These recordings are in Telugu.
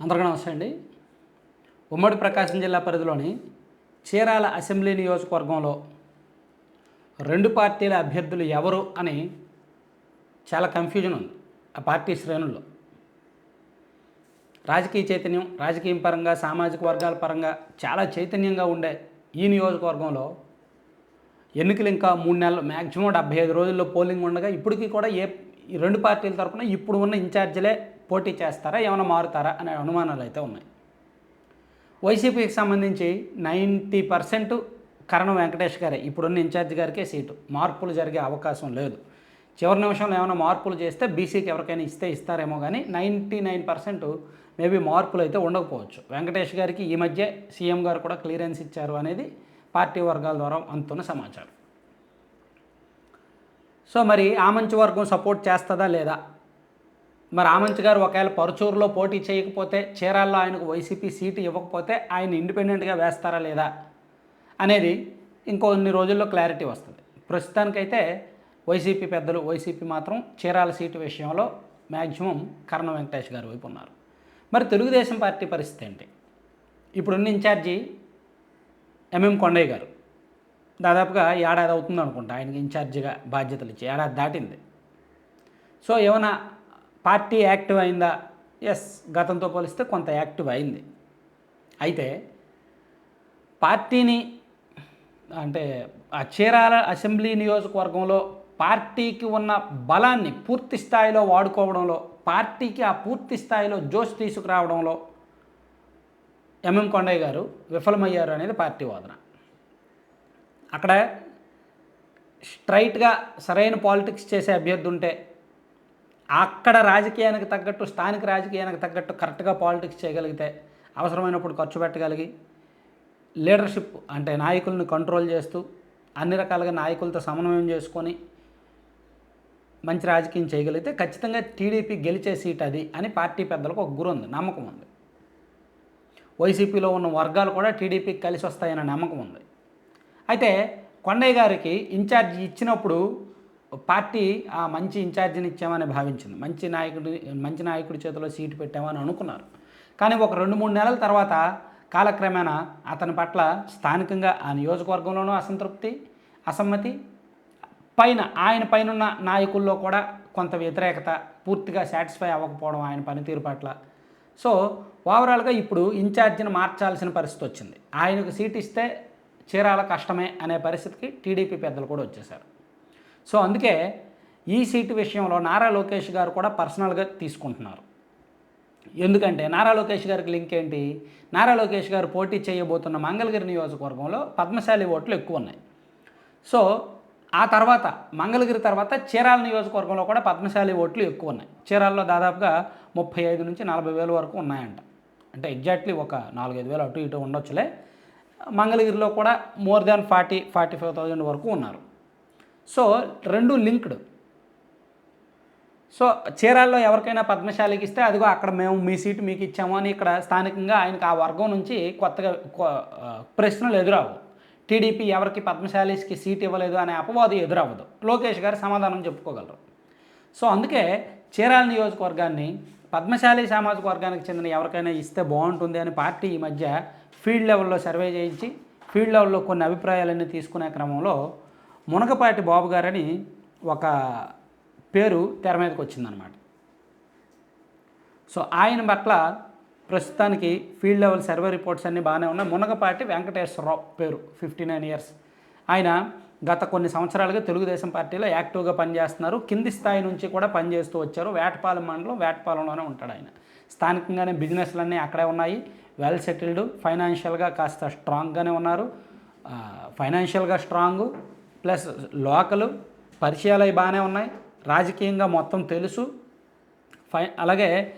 అందరికీ నమస్తే అండి. ఉమ్మడి ప్రకాశం జిల్లా పరిధిలోని చీరాల అసెంబ్లీ నియోజకవర్గంలో రెండు పార్టీల అభ్యర్థులు ఎవరు అని చాలా కన్ఫ్యూజన్ ఉంది ఆ పార్టీ శ్రేణుల్లో. రాజకీయ చైతన్యం రాజకీయం పరంగా సామాజిక వర్గాల పరంగా చాలా చైతన్యంగా ఉండే ఈ నియోజకవర్గంలో ఎన్నికలు ఇంకా మూడు నెలలు మ్యాక్సిమం డెబ్బై ఐదు రోజుల్లో పోలింగ్ ఉండగా ఇప్పటికీ కూడా ఏ ఈ రెండు పార్టీల తరఫున ఇప్పుడు ఉన్న ఇన్ఛార్జీలే పోటీ చేస్తారా ఏమైనా మారుతారా అనే అనుమానాలు అయితే ఉన్నాయి. వైసీపీకి సంబంధించి నైంటీ పర్సెంట్ కరణం వెంకటేష్ గారే ఇప్పుడున్న ఇన్ఛార్జ్ గారికే సీటు. మార్పులు జరిగే అవకాశం లేదు. చివరి నిమిషంలో ఏమైనా మార్పులు చేస్తే బీసీకి ఎవరికైనా ఇస్తే ఇస్తారేమో కానీ నైంటీ నైన్ పర్సెంట్ మేబీ మార్పులు అయితే ఉండకపోవచ్చు. వెంకటేష్ గారికి ఈ మధ్య సీఎం గారు కూడా క్లియరెన్స్ ఇచ్చారు అనేది పార్టీ వర్గాల ద్వారా అందుతున్న సమాచారం. సో మరి ఆమంచి వర్గం సపోర్ట్ చేస్తుందా లేదా మరి ఆమంచి గారు ఒకవేళ పరుచూరులో పోటీ చేయకపోతే చీరాల్లో ఆయనకు వైసీపీ సీటు ఇవ్వకపోతే ఆయన ఇండిపెండెంట్గా వేస్తారా లేదా అనేది ఇంకొన్ని రోజుల్లో క్లారిటీ వస్తుంది. ప్రస్తుతానికైతే వైసీపీ పెద్దలు వైసీపీ మాత్రం చీరాల సీటు విషయంలో మ్యాక్సిమం కర్ణ వెంకటేష్ గారి వైపు ఉన్నారు. మరి తెలుగుదేశం పార్టీ పరిస్థితి ఏంటి? ఇప్పుడున్న ఇన్ఛార్జి ఎంఎం కొండయ్య గారు దాదాపుగా ఏడాది అవుతుంది అనుకుంటా ఆయనకి ఇన్ఛార్జిగా బాధ్యతలు ఇచ్చి ఏడాది దాటింది. సో ఏమైనా పార్టీ యాక్టివ్ అయిందా? ఎస్ గతంతో పోలిస్తే కొంత యాక్టివ్ అయింది. అయితే పార్టీని అంటే ఆ చీరాల అసెంబ్లీ నియోజకవర్గంలో పార్టీకి ఉన్న బలాన్ని పూర్తి స్థాయిలో వాడుకోవడంలో పార్టీకి ఆ పూర్తి స్థాయిలో జోష్ తీసుకురావడంలో ఎంఎం కొండయ్య గారు విఫలమయ్యారు అనేది పార్టీ వాదన. అక్కడ స్ట్రైట్గా సరైన పాలిటిక్స్ చేసే అభ్యర్థి ఉంటే అక్కడ రాజకీయానికి తగ్గట్టు స్థానిక రాజకీయానికి తగ్గట్టు కరెక్ట్గా పాలిటిక్స్ చేయగలిగితే అవసరమైనప్పుడు ఖర్చు పెట్టగలిగి లీడర్షిప్ అంటే నాయకులను కంట్రోల్ చేస్తూ అన్ని రకాలుగా నాయకులతో సమన్వయం చేసుకొని మంచి రాజకీయం చేయగలిగితే ఖచ్చితంగా టీడీపీ గెలిచే సీట్ అది అని పార్టీ పెద్దలకు ఒక గురు ఉంది నమ్మకం ఉంది. వైసీపీలో ఉన్న వర్గాలు కూడా టీడీపీకి కలిసి వస్తాయన్న నమ్మకం ఉంది. అయితే కొండయ్య గారికి ఇన్ఛార్జి ఇచ్చినప్పుడు పార్టీ ఆ మంచి ఇన్ఛార్జిని ఇచ్చామని భావించింది. మంచి నాయకుడి మంచి నాయకుడి చేతిలో సీటు పెట్టామని అనుకున్నారు. కానీ ఒక రెండు మూడు నెలల తర్వాత కాలక్రమేణా అతని పట్ల స్థానికంగా ఆ నియోజకవర్గంలోనూ అసంతృప్తి అసమ్మతి పైన ఆయన పైన ఉన్న నాయకుల్లో కూడా కొంత వ్యతిరేకత పూర్తిగా సాటిస్ఫై అవ్వకపోవడం ఆయన పనితీరు పట్ల. సో ఓవరాల్గా ఇప్పుడు ఇన్ఛార్జిని మార్చాల్సిన పరిస్థితి వచ్చింది. ఆయనకు సీట్ ఇస్తే చీరాల కష్టమే అనే పరిస్థితికి టీడీపీ పెద్దలు కూడా వచ్చేసారు సో అందుకే ఈ సీటు విషయంలో నారా లోకేష్ గారు కూడా పర్సనల్గా తీసుకుంటున్నారు. ఎందుకంటే నారా లోకేష్ గారికి లింక్ ఏంటి? నారా లోకేష్ గారు పోటీ చేయబోతున్న మంగళగిరి నియోజకవర్గంలో పద్మశాలి ఓట్లు ఎక్కువ ఉన్నాయి. సో ఆ తర్వాత మంగళగిరి తర్వాత చీరాల నియోజకవర్గంలో కూడా పద్మశాలి ఓట్లు ఎక్కువ ఉన్నాయి. చీరాల్లో దాదాపుగా ముప్పై ఐదు నుంచి నలభై వేల వరకు ఉన్నాయంట. అంటే ఎగ్జాక్ట్లీ ఒక నాలుగైదు వేలు అటు ఇటు ఉండొచ్చులే. మంగళగిరిలో కూడా more than forty forty five thousand వరకు ఉన్నారు. సో రెండు లింక్డ్. సో చీరాల్లో ఎవరికైనా పద్మశాలికి ఇస్తే అదిగో అక్కడ మేము మీ సీటు మీకు ఇచ్చాము అని ఇక్కడ స్థానికంగా ఆయనకు ఆ వర్గం నుంచి కొత్తగా ప్రశ్నలు ఎదురవు టీడీపీ ఎవరికి పద్మశాలికి సీట్ ఇవ్వలేదు అనే అపవాదు ఎదురవ్వదు. లోకేష్ గారు సమాధానం చెప్పుకోగలరు. సో అందుకే చీరాల నియోజకవర్గాన్ని పద్మశాలి సామాజిక వర్గానికి చెందిన ఎవరికైనా ఇస్తే బాగుంటుంది అని పార్టీ ఈ మధ్య ఫీల్డ్ లెవెల్లో సర్వే చేయించి ఫీల్డ్ లెవెల్లో కొన్ని అభిప్రాయాలన్నీ తీసుకునే క్రమంలో మునగపాటి బాబు గారని ఒక పేరు తెర మీదకి వచ్చిందనమాట సో ఆయన పట్ల ప్రస్తుతానికి ఫీల్డ్ లెవెల్ సర్వే రిపోర్ట్స్ అన్నీ బాగానే ఉన్నాయి. మునగపాటి వెంకటేశ్వరరావు పేరు ఫిఫ్టీ నైన్ ఇయర్స్. ఆయన గత కొన్ని సంవత్సరాలుగా తెలుగుదేశం పార్టీలో యాక్టివ్గా పనిచేస్తున్నారు. కింది స్థాయి నుంచి కూడా పనిచేస్తూ వచ్చారు. వేటపాలెం మండలం వేటపాలెంలోనే ఉంటాడు ఆయన. స్థానికంగానే బిజినెస్లన్నీ అక్కడే ఉన్నాయి. వెల్ సెటిల్డ్ ఫైనాన్షియల్గా కాస్త స్ట్రాంగ్గానే ఉన్నారు. ఫైనాన్షియల్గా స్ట్రాంగ్. ప్లస్ లోకలు పరిచయాలు అవి బాగానే ఉన్నాయి. రాజకీయంగా మొత్తం తెలుసు. ఫై అలాగే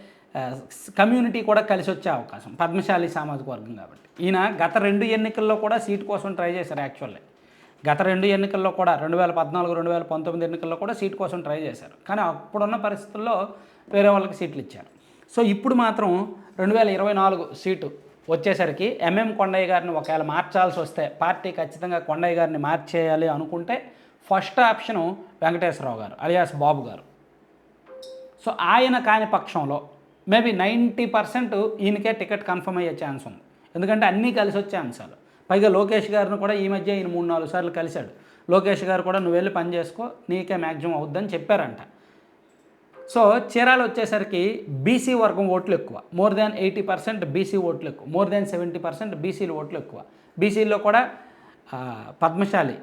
కమ్యూనిటీ కూడా కలిసి వచ్చే అవకాశం. పద్మశాలి సామాజిక వర్గం కాబట్టి. ఈయన గత రెండు ఎన్నికల్లో కూడా సీట్ కోసం ట్రై చేశారు యాక్చువల్లీ. గత రెండు ఎన్నికల్లో కూడా రెండు వేల పద్నాలుగు రెండు వేల పంతొమ్మిది ఎన్నికల్లో కూడా సీట్ కోసం ట్రై చేశారు. కానీ అప్పుడున్న పరిస్థితుల్లో వేరే వాళ్ళకి సీట్లు ఇచ్చారు. సో ఇప్పుడు మాత్రం రెండు వేల ఇరవై నాలుగు సీటు వచ్చేసరికి ఎంఎం కొండయ్య గారిని ఒకవేళ మార్చాల్సి వస్తే పార్టీ ఖచ్చితంగా కొండయ్య గారిని మార్చేయాలి అనుకుంటే ఫస్ట్ ఆప్షను వెంకటేశ్వరరావు గారు అలియాస్ బాబు గారు. సో ఆయన కాని పక్షంలో మేబీ నైంటీ పర్సెంట్ ఈయనకే టికెట్ కన్ఫర్మ్ అయ్యే ఛాన్స్ ఉంది. ఎందుకంటే అన్నీ కలిసి వచ్చే అంశాలు. పైగా లోకేష్ గారిని కూడా ఈ మధ్య ఈయన మూడు నాలుగు సార్లు కలిశాడు. లోకేష్ గారు కూడా నువ్వు వెళ్ళి పని చేసుకో నీకే మ్యాక్సిమం అవుద్దని చెప్పారంట. సో చీరాలు వచ్చేసరికి బీసీ వర్గం ఓట్లు ఎక్కువ. More than eighty percent BC ఓట్లు ఎక్కువ. మోర్ దాన్ సెవెంటీ పర్సెంట్ బీసీలు ఓట్లు ఎక్కువ. బీసీల్లో కూడా పద్మశాలి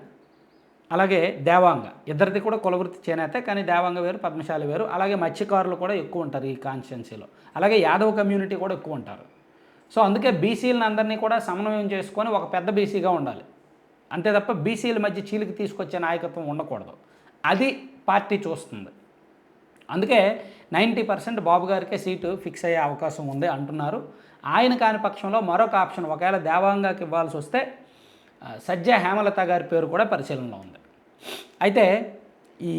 అలాగే దేవాంగ. ఇద్దరిది కూడా కులవృత్తి చేనేత కానీ దేవాంగ వేరు పద్మశాలి వేరు. అలాగే మత్స్యకారులు కూడా ఎక్కువ ఉంటారు ఈ కాన్స్టిట్యున్సీలో అలాగే యాదవ్ కమ్యూనిటీ కూడా ఎక్కువ ఉంటారు. సో అందుకే బీసీలను అందరినీ కూడా సమన్వయం చేసుకొని ఒక పెద్ద బీసీగా ఉండాలి. అంతే తప్ప బీసీల మధ్య చీలికి తీసుకొచ్చే నాయకత్వం ఉండకూడదు. అది పార్టీ చూస్తుంది. అందుకే నైంటీ పర్సెంట్ బాబు గారికే సీటు ఫిక్స్ అయ్యే అవకాశం ఉంది అంటున్నారు. ఆయన కాని పక్షంలో మరొక ఆప్షన్ ఒకవేళ దేవాంగాకి ఇవ్వాల్సి వస్తే సజ్జ హేమలత గారి పేరు కూడా పరిశీలనలో ఉంది. అయితే ఈ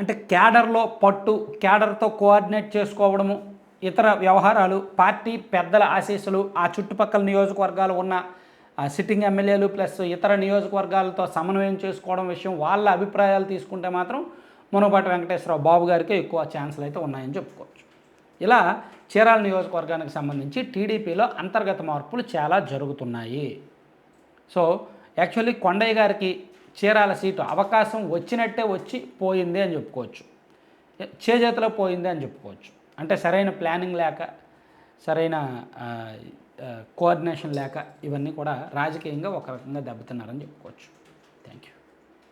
అంటే క్యాడర్లో పట్టు క్యాడర్తో కోఆర్డినేట్ చేసుకోవడము ఇతర వ్యవహారాలు పార్టీ పెద్దల ఆశీస్సులు ఆ చుట్టుపక్కల నియోజకవర్గాలు ఉన్న సిట్టింగ్ ఎమ్మెల్యేలు ప్లస్ ఇతర నియోజకవర్గాలతో సమన్వయం చేసుకోవడం విషయం వాళ్ళ అభిప్రాయాలు తీసుకుంటే మాత్రం మునపాటి వెంకటేశ్వరరావు బాబు గారికి ఎక్కువ ఛాన్సులు అయితే ఉన్నాయని చెప్పుకోవచ్చు. ఇలా చీరాల నియోజకవర్గానికి సంబంధించి టీడీపీలో అంతర్గత మార్పులు చాలా జరుగుతున్నాయి. సో యాక్చువల్లీ కొండయ్య గారికి చీరాల సీటు అవకాశం వచ్చినట్టే వచ్చి పోయింది అని చెప్పుకోవచ్చు. చేజేతిలో పోయింది అని చెప్పుకోవచ్చు. అంటే సరైన ప్లానింగ్ లేక సరైన కోఆర్డినేషన్ లేక ఇవన్నీ కూడా రాజకీయంగా ఒక రకంగా దెబ్బతిన్నారని చెప్పుకోవచ్చు.